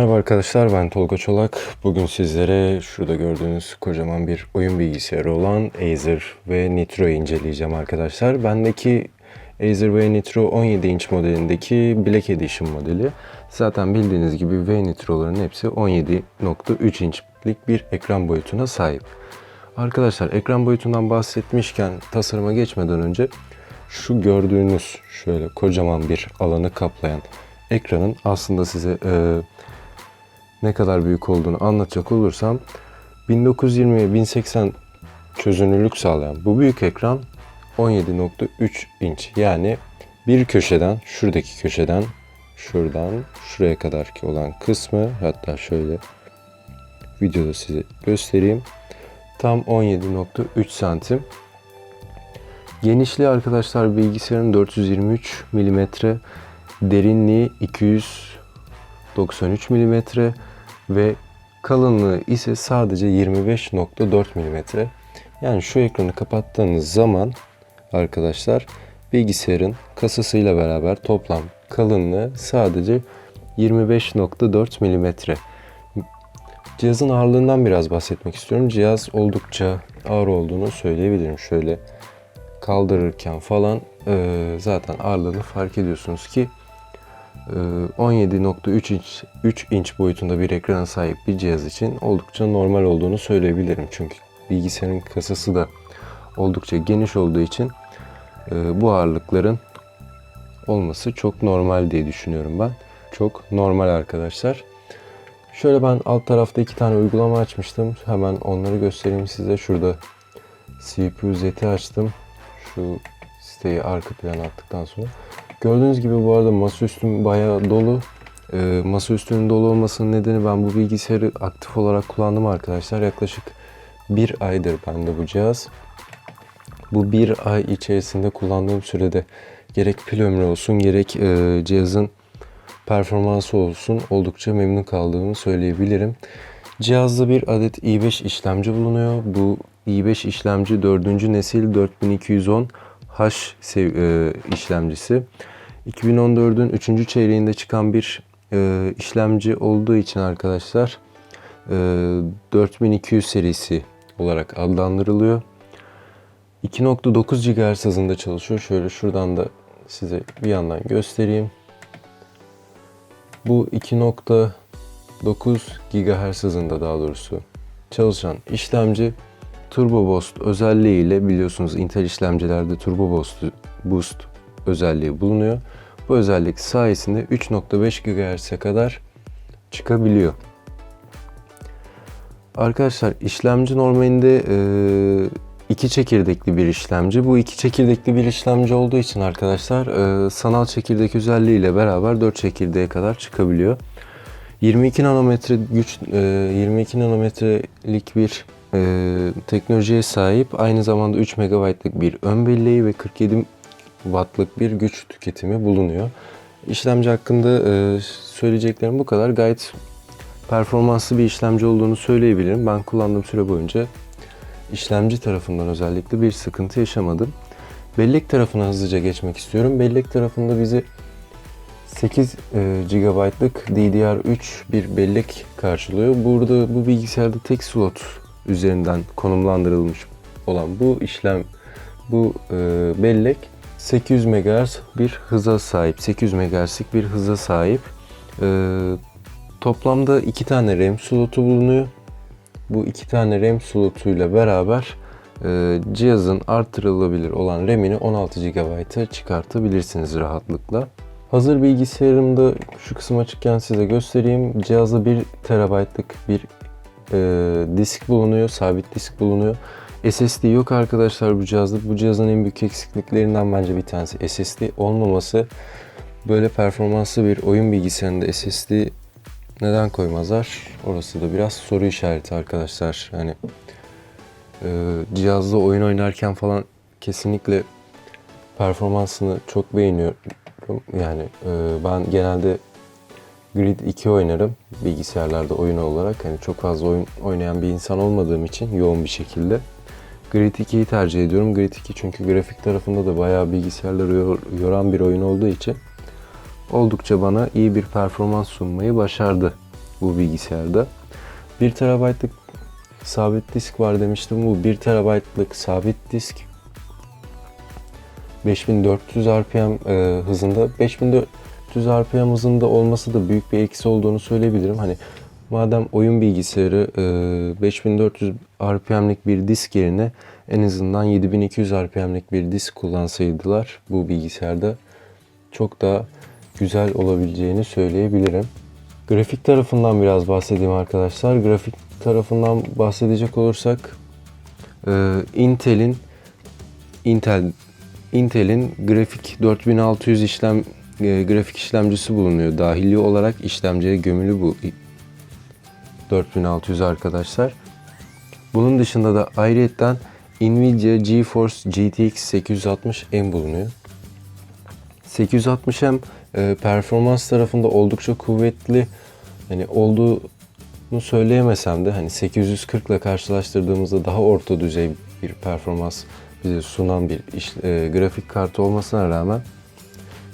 Merhaba arkadaşlar ben Tolga Çolak. Bugün sizlere şurada gördüğünüz kocaman bir oyun bilgisayarı olan Acer ve Nitro'yu inceleyeceğim arkadaşlar. Bendeki Acer ve Nitro 17 inç modelindeki Black Edition modeli. Zaten bildiğiniz gibi V Nitro'ların hepsi 17.3 inçlik bir ekran boyutuna sahip. Arkadaşlar ekran boyutundan bahsetmişken tasarıma geçmeden önce şu gördüğünüz şöyle kocaman bir alanı kaplayan ekranın aslında size e, ne kadar büyük olduğunu anlatacak olursam 1920'ye 1080 çözünürlük sağlayan bu büyük ekran 17.3 inç yani bir köşeden şuradaki köşeden şuradan şuraya kadar ki olan kısmı hatta şöyle videoda size göstereyim. Tam 17.3 santim. Genişliği arkadaşlar bilgisayarın 423 mm, derinliği 293 mm ve kalınlığı ise sadece 25.4 mm. Yani şu ekranı kapattığınız zaman arkadaşlar bilgisayarın kasasıyla beraber toplam kalınlığı sadece 25.4 mm. Cihazın ağırlığından biraz bahsetmek istiyorum. Cihaz oldukça ağır olduğunu söyleyebilirim. Şöyle kaldırırken falan e, zaten ağırlığını fark ediyorsunuz ki 17.3 inç 3 inç boyutunda bir ekrana sahip bir cihaz için oldukça normal olduğunu söyleyebilirim. Çünkü bilgisayarın kasası da oldukça geniş olduğu için e, bu ağırlıkların olması çok normal diye düşünüyorum ben. Çok normal arkadaşlar. Şöyle ben alt tarafta iki tane uygulama açmıştım. Hemen onları göstereyim size. Şurada CPU Z'yi açtım. Şu siteyi arka plana attıktan sonra. Gördüğünüz gibi bu arada masaüstüm bayağı dolu. Ee, masaüstünün dolu olmasının nedeni ben bu bilgisayarı aktif olarak kullandım arkadaşlar. Yaklaşık bir aydır bende bu cihaz. Bu bir ay içerisinde kullandığım sürede gerek pil ömrü olsun gerek e, cihazın performansı olsun oldukça memnun kaldığımı söyleyebilirim. Cihazda bir adet i5 işlemci bulunuyor. Bu i5 işlemci 4. nesil 4210 H e, işlemcisi. 2014'ün 3. çeyreğinde çıkan bir e, işlemci olduğu için arkadaşlar e, 4200 serisi olarak adlandırılıyor. 2.9 GHz hızında çalışıyor. Şöyle şuradan da size bir yandan göstereyim. Bu 2.9 GHz hızında daha doğrusu çalışan işlemci Turbo Boost özelliğiyle biliyorsunuz Intel işlemcilerde Turbo Boost, Boost özelliği bulunuyor. Bu özellik sayesinde 3.5 GHz'e kadar çıkabiliyor. Arkadaşlar işlemci normalinde e, iki çekirdekli bir işlemci. Bu iki çekirdekli bir işlemci olduğu için arkadaşlar e, sanal çekirdek özelliğiyle beraber 4 çekirdeğe kadar çıkabiliyor. 22 nanometre güç, e, 22 nanometrelik bir e, teknolojiye sahip. Aynı zamanda 3 MB'lık bir ön belleği ve 47 wattlık bir güç tüketimi bulunuyor. İşlemci hakkında e, söyleyeceklerim bu kadar. Gayet performanslı bir işlemci olduğunu söyleyebilirim. Ben kullandığım süre boyunca işlemci tarafından özellikle bir sıkıntı yaşamadım. Bellek tarafına hızlıca geçmek istiyorum. Bellek tarafında bizi 8 e, GB'lık DDR3 bir bellek karşılıyor. Burada bu bilgisayarda tek slot üzerinden konumlandırılmış olan bu işlem, bu e, bellek 800 MHz bir hıza sahip. 800 MHz'lik bir hıza sahip. E, toplamda iki tane RAM slotu bulunuyor. Bu iki tane RAM slotuyla beraber e, cihazın artırılabilir olan RAM'ini 16 GB'a çıkartabilirsiniz rahatlıkla. Hazır bilgisayarımda şu kısım açıkken size göstereyim. Cihazda 1 TB'lık bir e, disk bulunuyor, sabit disk bulunuyor. SSD yok arkadaşlar bu cihazda. Bu cihazın en büyük eksikliklerinden bence bir tanesi SSD olmaması. Böyle performanslı bir oyun bilgisayarında SSD neden koymazlar? Orası da biraz soru işareti arkadaşlar. Hani e, cihazda oyun oynarken falan kesinlikle performansını çok beğeniyorum. Yani e, ben genelde Grid 2 oynarım bilgisayarlarda oyun olarak. Hani çok fazla oyun oynayan bir insan olmadığım için yoğun bir şekilde. Grid 2'yi tercih ediyorum. Grid 2 çünkü grafik tarafında da bayağı bilgisayarları yor- yoran bir oyun olduğu için oldukça bana iyi bir performans sunmayı başardı bu bilgisayarda. 1 TB'lık sabit disk var demiştim. Bu 1 TB'lık sabit disk 5400 RPM e, hızında 5400 RPM hızında olması da büyük bir eksi olduğunu söyleyebilirim. Hani madem oyun bilgisayarı e, 5400 RPM'lik bir disk yerine en azından 7200 RPM'lik bir disk kullansaydılar bu bilgisayarda çok daha güzel olabileceğini söyleyebilirim. Grafik tarafından biraz bahsedeyim arkadaşlar. Grafik tarafından bahsedecek olursak e, Intel'in Intel Intel'in grafik 4600 işlem e, grafik işlemcisi bulunuyor. Dahili olarak işlemciye gömülü bu 4600 arkadaşlar. Bunun dışında da ayrıyetten Nvidia GeForce GTX 860M bulunuyor. 860M e, performans tarafında oldukça kuvvetli hani olduğunu söyleyemesem de hani 840 ile karşılaştırdığımızda daha orta düzey bir performans bize sunan bir iş, e, grafik kartı olmasına rağmen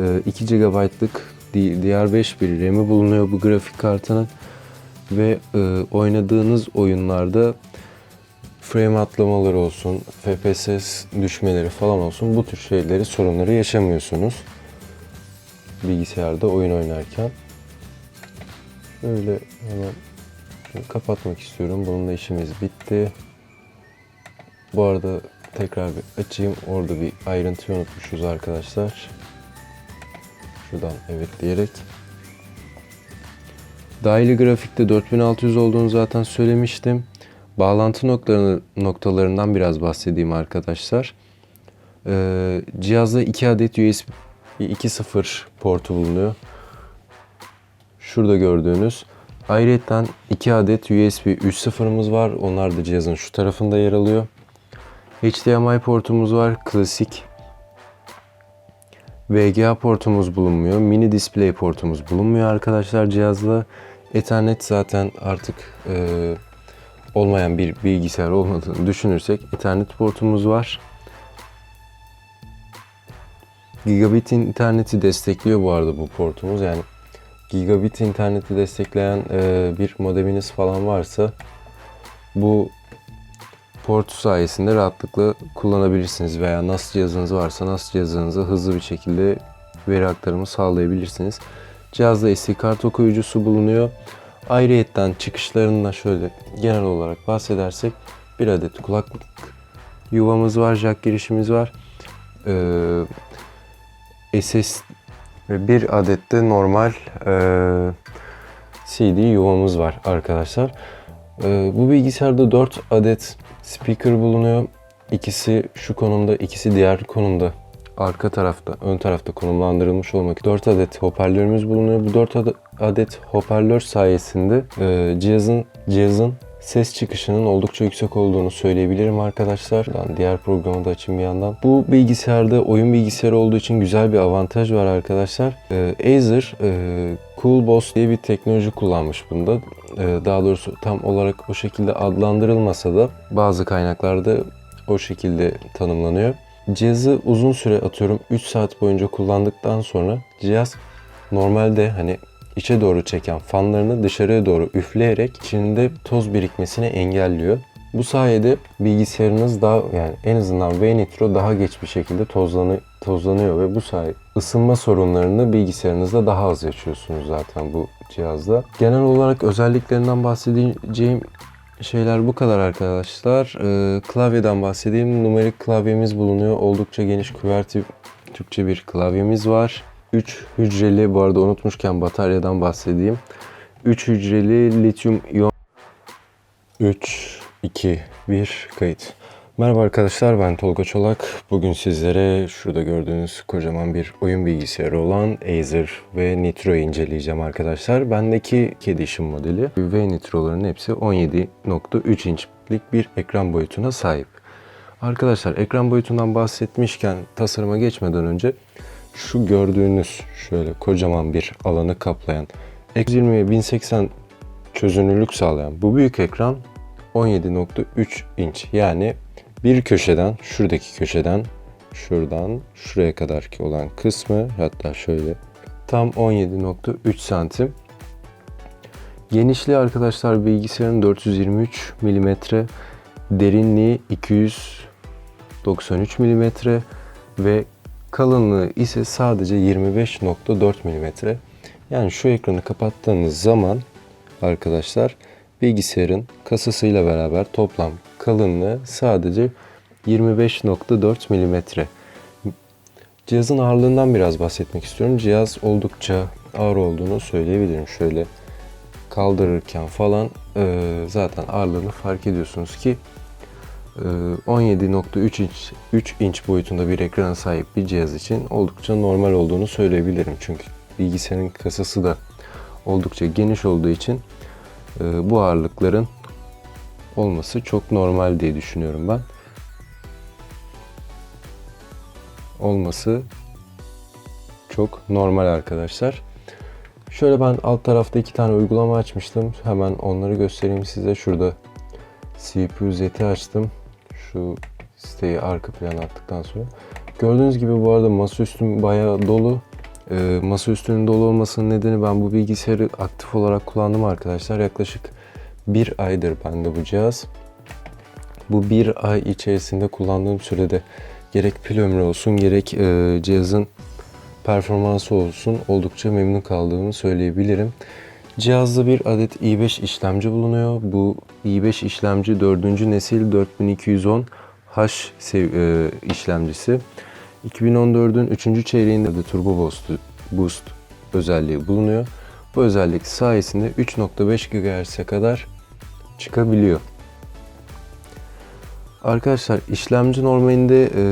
e, 2 GB'lık DR5 bir RAM'i bulunuyor bu grafik kartının ve e, oynadığınız oyunlarda frame atlamaları olsun, FPS düşmeleri falan olsun bu tür şeyleri sorunları yaşamıyorsunuz bilgisayarda oyun oynarken. Böyle hemen kapatmak istiyorum. Bununla işimiz bitti. Bu arada tekrar bir açayım. Orada bir ayrıntıyı unutmuşuz arkadaşlar. Şuradan evet diyerek. Dahili grafikte 4600 olduğunu zaten söylemiştim. Bağlantı noktalarını, noktalarından biraz bahsedeyim arkadaşlar. Ee, cihazda 2 adet USB 2.0 portu bulunuyor. Şurada gördüğünüz. Ayrıca 2 adet USB 3.0'ımız var. Onlar da cihazın şu tarafında yer alıyor. HDMI portumuz var. Klasik. VGA portumuz bulunmuyor. Mini display portumuz bulunmuyor arkadaşlar cihazla. Ethernet zaten artık e, olmayan bir bilgisayar olmadığını düşünürsek Ethernet portumuz var. Gigabit interneti destekliyor bu arada bu portumuz. Yani gigabit interneti destekleyen e, bir modeminiz falan varsa bu port sayesinde rahatlıkla kullanabilirsiniz veya NAS cihazınız varsa NAS cihazınıza hızlı bir şekilde veri aktarımı sağlayabilirsiniz. Cihazda SD kart okuyucusu bulunuyor. Ayrıyetten çıkışlarından şöyle genel olarak bahsedersek bir adet kulaklık yuvamız var, jack girişimiz var. Ee, SS ve bir adet de normal e, CD yuvamız var arkadaşlar. E, bu bilgisayarda 4 adet speaker bulunuyor. İkisi şu konumda, ikisi diğer konumda. Arka tarafta, ön tarafta konumlandırılmış olmak 4 adet hoparlörümüz bulunuyor. Bu 4 adet hoparlör sayesinde e, cihazın cihazın ses çıkışının oldukça yüksek olduğunu söyleyebilirim arkadaşlar. Diğer programı da açayım bir yandan. Bu bilgisayarda oyun bilgisayarı olduğu için güzel bir avantaj var arkadaşlar. Ee, Acer e, Cool Boss diye bir teknoloji kullanmış bunda. Ee, daha doğrusu tam olarak o şekilde adlandırılmasa da bazı kaynaklarda o şekilde tanımlanıyor. Cihazı uzun süre atıyorum 3 saat boyunca kullandıktan sonra cihaz normalde hani içe doğru çeken fanlarını dışarıya doğru üfleyerek içinde toz birikmesini engelliyor. Bu sayede bilgisayarınız daha yani en azından V-Nitro daha geç bir şekilde tozlanı, tozlanıyor ve bu sayede ısınma sorunlarını bilgisayarınızda daha az yaşıyorsunuz zaten bu cihazda. Genel olarak özelliklerinden bahsedeceğim şeyler bu kadar arkadaşlar. Ee, klavyeden bahsedeyim. Numerik klavyemiz bulunuyor. Oldukça geniş QWERTY Türkçe bir klavyemiz var. 3 hücreli bu arada unutmuşken bataryadan bahsedeyim. 3 hücreli lityum iyon 3 2 1 kayıt. Merhaba arkadaşlar ben Tolga Çolak. Bugün sizlere şurada gördüğünüz kocaman bir oyun bilgisayarı olan Acer ve Nitro'yu inceleyeceğim arkadaşlar. Bendeki Edition modeli ve Nitro'ların hepsi 17.3 inçlik bir ekran boyutuna sahip. Arkadaşlar ekran boyutundan bahsetmişken tasarıma geçmeden önce şu gördüğünüz şöyle kocaman bir alanı kaplayan 120 1080 çözünürlük sağlayan bu büyük ekran 17.3 inç yani bir köşeden şuradaki köşeden şuradan şuraya kadar ki olan kısmı hatta şöyle tam 17.3 santim Genişliği arkadaşlar bilgisayarın 423 mm, derinliği 293 mm ve kalınlığı ise sadece 25.4 mm. Yani şu ekranı kapattığınız zaman arkadaşlar bilgisayarın kasasıyla beraber toplam kalınlığı sadece 25.4 mm. Cihazın ağırlığından biraz bahsetmek istiyorum. Cihaz oldukça ağır olduğunu söyleyebilirim. Şöyle kaldırırken falan e, zaten ağırlığını fark ediyorsunuz ki e, 17.3 inç 3 inç boyutunda bir ekrana sahip bir cihaz için oldukça normal olduğunu söyleyebilirim. Çünkü bilgisayarın kasası da oldukça geniş olduğu için e, bu ağırlıkların olması çok normal diye düşünüyorum ben. Olması çok normal arkadaşlar. Şöyle ben alt tarafta iki tane uygulama açmıştım. Hemen onları göstereyim size. Şurada CPU Z'yi açtım. Şu siteyi arka plana attıktan sonra. Gördüğünüz gibi bu arada masaüstüm bayağı dolu. E, masaüstünün dolu olmasının nedeni ben bu bilgisayarı aktif olarak kullandım arkadaşlar. Yaklaşık bir aydır bende bu cihaz. Bu bir ay içerisinde kullandığım sürede gerek pil ömrü olsun gerek e, cihazın performansı olsun oldukça memnun kaldığımı söyleyebilirim. Cihazda bir adet i5 işlemci bulunuyor. Bu i5 işlemci 4. nesil 4210H sev- e, işlemcisi. 2014'ün 3. çeyreğinde de Turbo Boost, Boost özelliği bulunuyor. Bu özellik sayesinde 3.5 GHz'e kadar çıkabiliyor. Arkadaşlar işlemci normalinde e,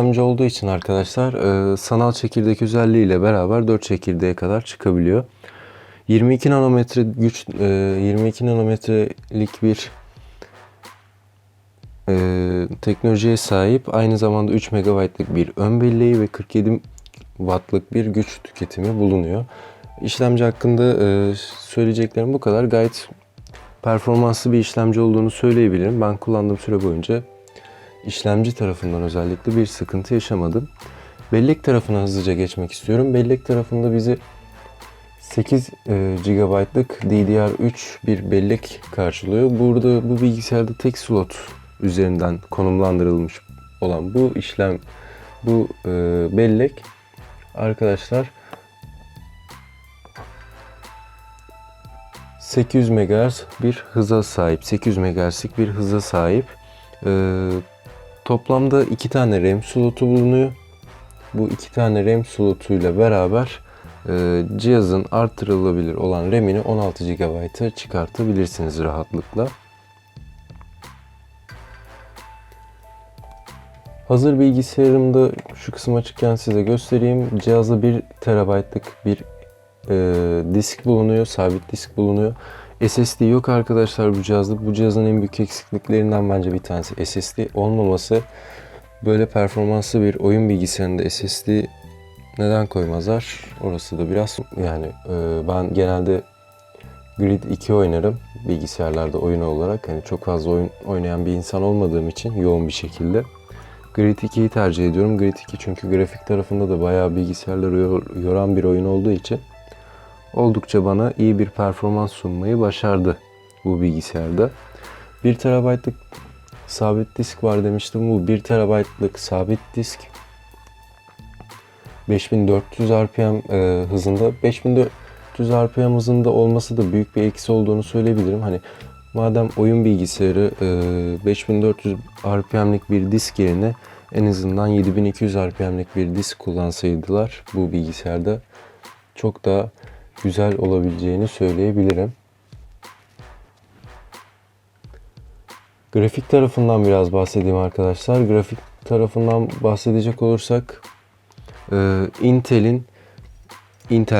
işlemci olduğu için arkadaşlar e, sanal çekirdek özelliğiyle beraber 4 çekirdeğe kadar çıkabiliyor. 22 nanometre güç e, 22 nanometrelik bir e, teknolojiye sahip. Aynı zamanda 3 MB'lık bir ön belleği ve 47 wattlık bir güç tüketimi bulunuyor. İşlemci hakkında e, söyleyeceklerim bu kadar. Gayet performanslı bir işlemci olduğunu söyleyebilirim. Ben kullandığım süre boyunca işlemci tarafından özellikle bir sıkıntı yaşamadım. Bellek tarafına hızlıca geçmek istiyorum. Bellek tarafında bizi 8 GB'lık DDR3 bir bellek karşılıyor. Burada bu bilgisayarda tek slot üzerinden konumlandırılmış olan bu işlem, bu e, bellek arkadaşlar 800 MHz bir hıza sahip. 800 MHz'lik bir hıza sahip. Ee, toplamda iki tane RAM slotu bulunuyor. Bu iki tane RAM slotuyla beraber e, cihazın artırılabilir olan RAM'ini 16 GB'a çıkartabilirsiniz rahatlıkla. Hazır bilgisayarımda şu kısım açıkken size göstereyim. Cihazda 1 TB'lık bir e, disk bulunuyor, sabit disk bulunuyor. SSD yok arkadaşlar bu cihazda. Bu cihazın en büyük eksikliklerinden bence bir tanesi SSD olmaması. Böyle performanslı bir oyun bilgisayarında SSD neden koymazlar? Orası da biraz yani e, ben genelde Grid 2 oynarım bilgisayarlarda oyun olarak. Hani çok fazla oyun oynayan bir insan olmadığım için yoğun bir şekilde. Grid 2'yi tercih ediyorum. Grid 2 çünkü grafik tarafında da bayağı bilgisayarları yor- yoran bir oyun olduğu için oldukça bana iyi bir performans sunmayı başardı bu bilgisayarda. 1 TB'lık sabit disk var demiştim. Bu 1 TB'lık sabit disk 5400 RPM e, hızında 5400 RPM hızında olması da büyük bir eksi olduğunu söyleyebilirim. Hani madem oyun bilgisayarı e, 5400 RPM'lik bir disk yerine en azından 7200 RPM'lik bir disk kullansaydılar bu bilgisayarda çok daha güzel olabileceğini söyleyebilirim. Grafik tarafından biraz bahsedeyim arkadaşlar. Grafik tarafından bahsedecek olursak e, Intel'in Intel